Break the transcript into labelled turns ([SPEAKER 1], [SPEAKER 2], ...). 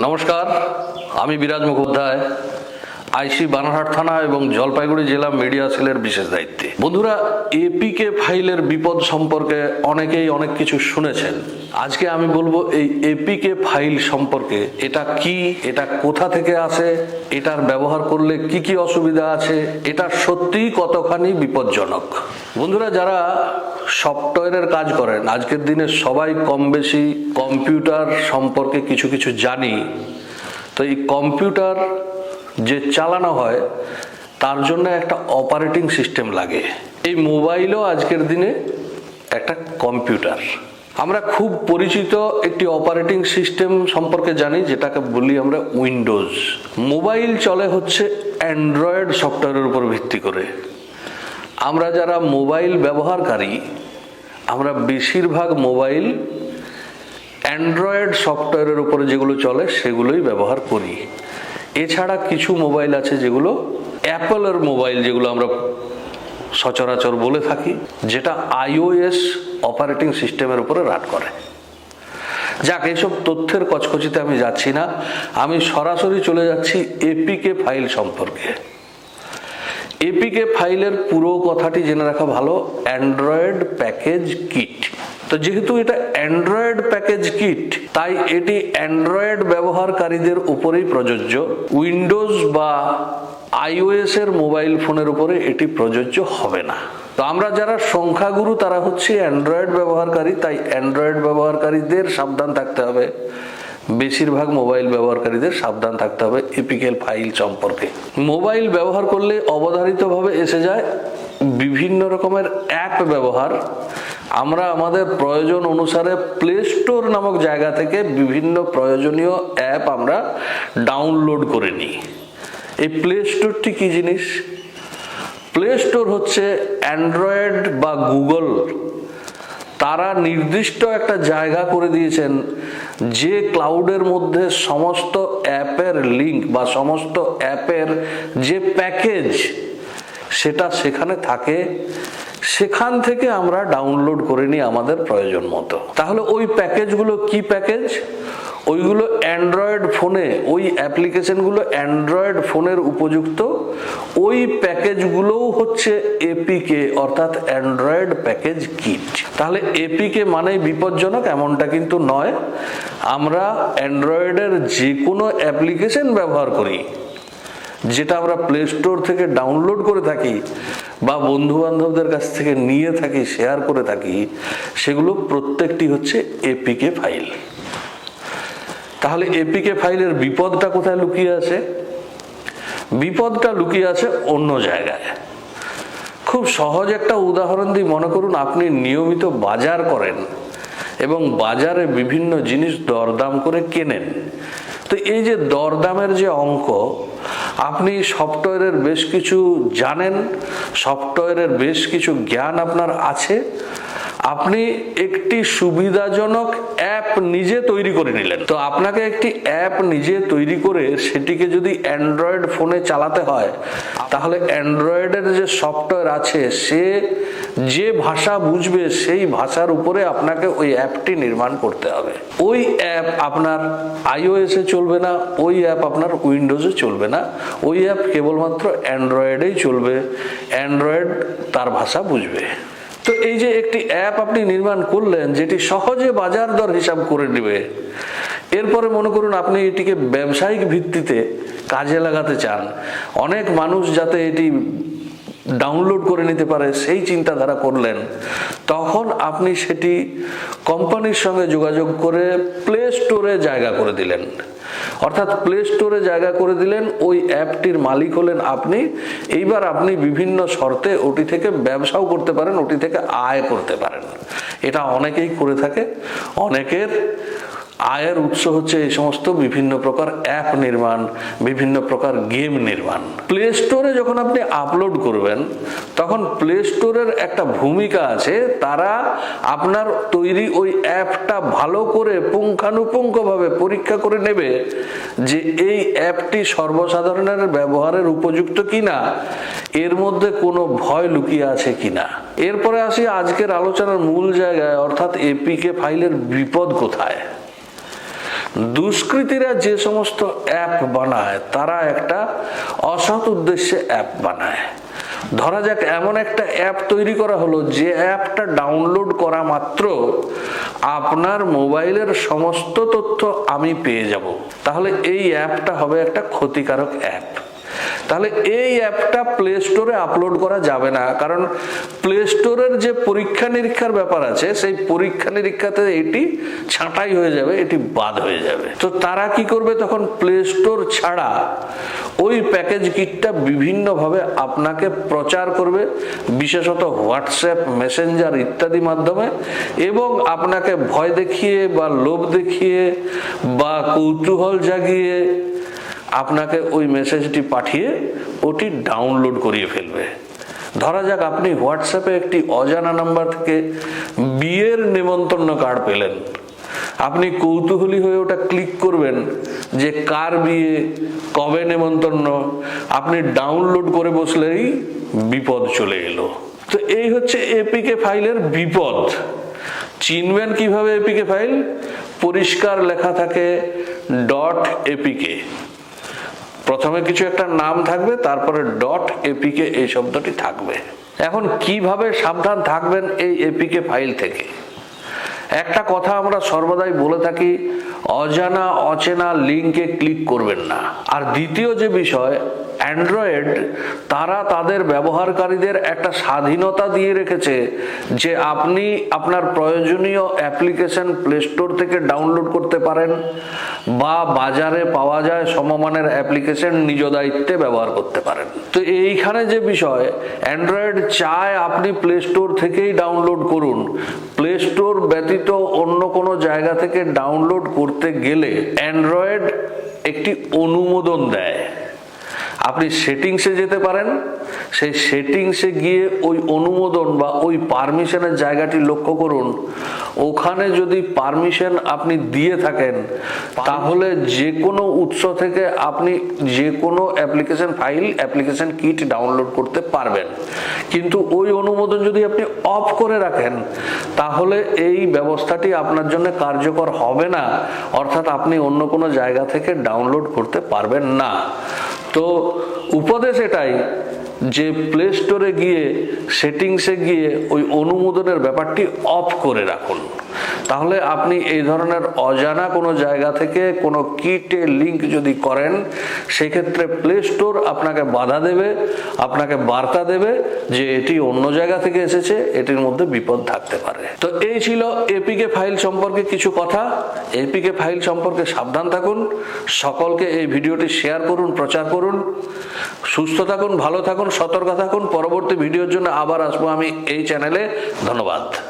[SPEAKER 1] নমস্কার আমি বিরাজ মুখোপাধ্যায়। আইসি বানারহাট থানা এবং জলপাইগুড়ি জেলা মিডিয়া সেলের বিশেষ দায়িত্বে। বন্ধুরা এপিকে ফাইলের বিপদ সম্পর্কে অনেকেই অনেক কিছু শুনেছেন। আজকে আমি বলব এই এপিকে ফাইল সম্পর্কে, এটা কি, এটা কোথা থেকে আসে, এটার ব্যবহার করলে কি কি অসুবিধা আছে, এটা সত্যিই কতখানি বিপজ্জনক? বন্ধুরা, যারা সফটওয়্যারের কাজ করেন, আজকের দিনে সবাই কম বেশি কম্পিউটার সম্পর্কে কিছু কিছু জানি। তো এই কম্পিউটার যে চালানো হয়, তার জন্য একটা অপারেটিং সিস্টেম লাগে। এই মোবাইলও আজকের দিনে একটা কম্পিউটার আমরা খুব পরিচিত একটি অপারেটিং সিস্টেম সম্পর্কে জানি, যেটাকে বলি আমরা উইন্ডোজ। মোবাইল চলে হচ্ছে অ্যান্ড্রয়েড সফটওয়্যারের উপর ভিত্তি করে। আমরা যারা মোবাইল ব্যবহারকারী, আমরা বেশিরভাগ মোবাইল অ্যান্ড্রয়েড সফটওয়্যারের উপরে যেগুলো চলে, সেগুলোই ব্যবহার করি। এছাড়া কিছু মোবাইল আছে যেগুলো অ্যাপলের মোবাইল যেগুলো আমরা সচরাচর বলে থাকি, যেটা আইওএস অপারেটিং সিস্টেমের উপরে রান করে। যাক এইসব তথ্যের কচকচিতে আমি যাচ্ছি না। আমি সরাসরি চলে যাচ্ছি এপিকে ফাইল সম্পর্কে। এপিকে ফাইলের পুরো কথাটি জেনে রাখা ভালো। অ্যান্ড্রয়েড প্যাকেজ কিট তো যেহেতু এটা অ্যান্ড্রয়েড প্যাকেজ কিট তাই এটি অ্যান্ড্রয়েড ব্যবহারকারীদের উপরেই প্রযোজ্য। উইন্ডোজ বা আইওএস এর মোবাইল ফোনের উপরে এটি প্রযোজ্য হবে না। তো আমরা যারা সংখ্যাগুরু, তারা হচ্ছে অ্যান্ড্রয়েড ব্যবহারকারী, তাই অ্যান্ড্রয়েড ব্যবহারকারীদের সাবধান থাকতে হবে। বেশিরভাগ মোবাইল ব্যবহারকারীদের সাবধান থাকতে হবে এপিকেল ফাইল সম্পর্কে। মোবাইল ব্যবহার করলে অবধারিতভাবে এসে যায় বিভিন্ন রকমের অ্যাপ ব্যবহার। আমরা আমাদের প্রয়োজন অনুসারে প্লে স্টোর নামক জায়গা থেকে বিভিন্ন প্রয়োজনীয় অ্যাপ আমরা ডাউনলোড করে নিই। এই প্লে স্টোরটি কি জিনিস? প্লে স্টোর হচ্ছে অ্যান্ড্রয়েড বা গুগল তারা নির্দিষ্ট একটা জায়গা করে দিয়েছেন যে ক্লাউডের মধ্যে সমস্ত অ্যাপের লিঙ্ক বা সমস্ত অ্যাপের যে প্যাকেজ সেটা সেখানে থাকে। সেখান থেকে আমরা ডাউনলোড করে নিই আমাদের প্রয়োজন মতো। তাহলে ওই প্যাকেজগুলো কি প্যাকেজ? ওইগুলো অ্যান্ড্রয়েড ফোনে, ওই অ্যাপ্লিকেশনগুলো অ্যান্ড্রয়েড ফোনের উপযুক্ত। ওই প্যাকেজগুলোও হচ্ছে এপিকে অর্থাৎ অ্যান্ড্রয়েড প্যাকেজ কিট। তাহলে এপিকে মানেই বিপজ্জনক, এমনটা কিন্তু নয়। আমরা অ্যান্ড্রয়েডের যে কোনো অ্যাপ্লিকেশন ব্যবহার করি। যেটা আমরা প্লে স্টোর থেকে ডাউনলোড করে থাকি বা বন্ধু বান্ধবদের কাছ থেকে নিয়ে থাকি শেয়ার করে থাকি, সেগুলো প্রত্যেকটি হচ্ছে এপিকে ফাইল তাহলে এপিকে ফাইলের বিপদটা কোথায় লুকিয়ে আছে? বিপদটা লুকিয়ে আছে অন্য জায়গায়। খুব সহজ একটা উদাহরণ দিই মনে করুন আপনি নিয়মিত বাজার করেন এবং বাজারে বিভিন্ন জিনিস দরদাম করে কেনেন। তো এই যে দরদামের যে অঙ্ক আপনি সফটওয়্যারের বেশ কিছু জানেন, সফটওয়্যারের বেশ কিছু জ্ঞান আপনার আছে। আপনি একটি সুবিধাজনক অ্যাপ নিজে তৈরি করে নিলেন। তো আপনাকে একটি অ্যাপ নিজে তৈরি করে সেটিকে যদি অ্যান্ড্রয়েড ফোনে চালাতে হয়, তাহলে অ্যান্ড্রয়েডের যে সফটওয়্যার আছে, সে যে ভাষা বুঝবে, সেই ভাষার উপরে আপনাকে ওই অ্যাপটি নির্মাণ করতে হবে। ওই অ্যাপ আপনার আইওএসে চলবে না, ওই অ্যাপ আপনার উইন্ডোজে চলবে না, ওই অ্যাপ কেবলমাত্র অ্যান্ড্রয়েডেই চলবে, অ্যান্ড্রয়েড তার ভাষা বুঝবে। তো এই যে একটি অ্যাপ আপনি নির্মাণ করলেন, যেটি সহজে বাজার দর হিসাব করে নেবে, এরপরে মনে করুন আপনি এটিকে ব্যবসায়িক ভিত্তিতে কাজে লাগাতে চান। অনেক মানুষ যাতে এটি ডাউনলোড করে নিতে পারে, সেই চিন্তাধারা করলেন। তখন আপনি সেটি কোম্পানির সঙ্গে যোগাযোগ করে প্লে স্টোরে জায়গা করে দিলেন। অর্থাৎ প্লে স্টোরে জায়গা করে দিলেন, ওই অ্যাপটির মালিক হলেন আপনি। এইবার আপনি বিভিন্ন শর্তে ওটি থেকে ব্যবসাও করতে পারেন, ওটি থেকে আয় করতে পারেন। এটা অনেকেই করে থাকে, অনেকের আয়ের উৎস হচ্ছে এই সমস্ত বিভিন্ন প্রকার অ্যাপ নির্মাণ, বিভিন্ন প্রকার গেম নির্মাণ। প্লে স্টোরে যখন আপনি আপলোড করবেন, তখন প্লে স্টোরের একটা ভূমিকা আছে, তারা আপনার তৈরি ওই অ্যাপটা ভালো করে পুঙ্খানুপুঙ্খভাবে পরীক্ষা করে নেবে যে এই অ্যাপটি সর্বসাধারণের ব্যবহারের উপযুক্ত কিনা, এর মধ্যে কোনো ভয় লুকিয়ে আছে কিনা। এরপরে আসি আজকের আলোচনার মূল জায়গায়, অর্থাৎ এপিকে ফাইলের বিপদ কোথায়? দুষ্কৃতীরা যে সমস্ত অ্যাপ বানায়, তারা একটা অসৎ উদ্দেশ্যে অ্যাপ বানায়। ধরা যাক, এমন একটা অ্যাপ তৈরি করা হলো, যে অ্যাপটা ডাউনলোড করা মাত্র আপনার মোবাইলের সমস্ত তথ্য আমি পেয়ে যাব। তাহলে এই অ্যাপটা হবে একটা ক্ষতিকারক অ্যাপ। তাহলে এই অ্যাপটা প্লে স্টোরে আপলোড করা যাবে না। কারণ প্লে স্টোরের যে পরীক্ষা নিরীক্ষার ব্যাপার আছে, সেই পরীক্ষা নিরীক্ষাতে এটি ছাঁটাই হয়ে যাবে, এটি বাদ হয়ে যাবে। তো তারা কি করবে তখন প্লে স্টোর ছাড়া ওই প্যাকেজ কিটটা বিভিন্নভাবে আপনাকে প্রচার করবে, বিশেষত হোয়াটসঅ্যাপ মেসেঞ্জার ইত্যাদি মাধ্যমে, এবং আপনাকে ভয় দেখিয়ে বা লোভ দেখিয়ে বা কৌতূহল জাগিয়ে আপনাকে ওই মেসেজটি পাঠিয়ে ওটি ডাউনলোড করিয়ে ফেলবে। ধরা যাক আপনি হোয়াটসঅ্যাপে একটি অজানা নাম্বার থেকে বিয়ের নিমন্ত্রণ কার্ড পেলেন। আপনি কৌতূহলী হয়ে ওটা ক্লিক করবেন যে কার বিয়ে, কবে নেমন্তন্ন আপনি ডাউনলোড করে বসলেই বিপদ চলে এলো। তো এই হচ্ছে এপিকে ফাইলের বিপদ। চিনবেন কীভাবে এপিকে ফাইল পরিষ্কার লেখা থাকে ডট এপিকে প্রথমে কিছু একটা নাম থাকবে, তারপরে ডট এপিকে এই শব্দটি থাকবে। এখন কীভাবে সাবধান থাকবেন এই এপিকে ফাইল থেকে? একটা কথা আমরা সর্বদাই বলে থাকি, অজানা, অচেনা লিঙ্কে ক্লিক করবেন না। আর দ্বিতীয় যে বিষয় অ্যান্ড্রয়েড তারা তাদের ব্যবহারকারীদের একটা স্বাধীনতা দিয়ে রেখেছে যে আপনি আপনার প্রয়োজনীয় অ্যাপ্লিকেশন প্লে স্টোর থেকে ডাউনলোড করতে পারেন বা বাজারে পাওয়া যায় সমমানের অ্যাপ্লিকেশন নিজ দায়িত্বে ব্যবহার করতে পারেন। তো এইখানে যে বিষয়, অ্যান্ড্রয়েড চায় আপনি প্লে স্টোর থেকেই ডাউনলোড করুন। প্লে স্টোর ব্যতীত অন্য কোনো জায়গা থেকে ডাউনলোড করতে গেলে অ্যান্ড্রয়েড একটি অনুমোদন দেয়। আপনি সেটিংসে যেতে পারেন, সেই সেটিংসে গিয়ে ওই অনুমোদন বা ওই পারমিশনের জায়গাটি লক্ষ্য করুন। ওখানে যদি পারমিশন আপনি দিয়ে থাকেন, তাহলে যে কোনো উৎস থেকে আপনি যে কোনো application file, application kit download করতে পারবেন। কিন্তু ওই অনুমোদন যদি আপনি অফ করে রাখেন, তাহলে এই ব্যবস্থাটি আপনার জন্য কার্যকর হবে না। অর্থাৎ আপনি অন্য কোনো জায়গা থেকে ডাউনলোড করতে পারবেন না। তো উপদেশ এটাই যে প্লে স্টোরে গিয়ে সেটিংসে গিয়ে ওই অনুমোদনের ব্যাপারটি অফ করে রাখুন। তাহলে আপনি এই ধরনের অজানা কোনো জায়গা থেকে কোনো কিটে লিংক যদি করেন, সেক্ষেত্রে প্লে স্টোর আপনাকে বাধা দেবে, আপনাকে বার্তা দেবে যে এটি অন্য জায়গা থেকে এসেছে, এটির মধ্যে বিপদ থাকতে পারে। তো এই ছিল এপিকে ফাইল সম্পর্কে কিছু কথা। এপিকে ফাইল সম্পর্কে সাবধান থাকুন। সকলকে এই ভিডিওটি শেয়ার করুন, প্রচার করুন। সুস্থ থাকুন, ভালো থাকুন, সতর্ক থাকুন। পরবর্তী ভিডিওর জন্য আবার আসব আমি এই চ্যানেলে। ধন্যবাদ।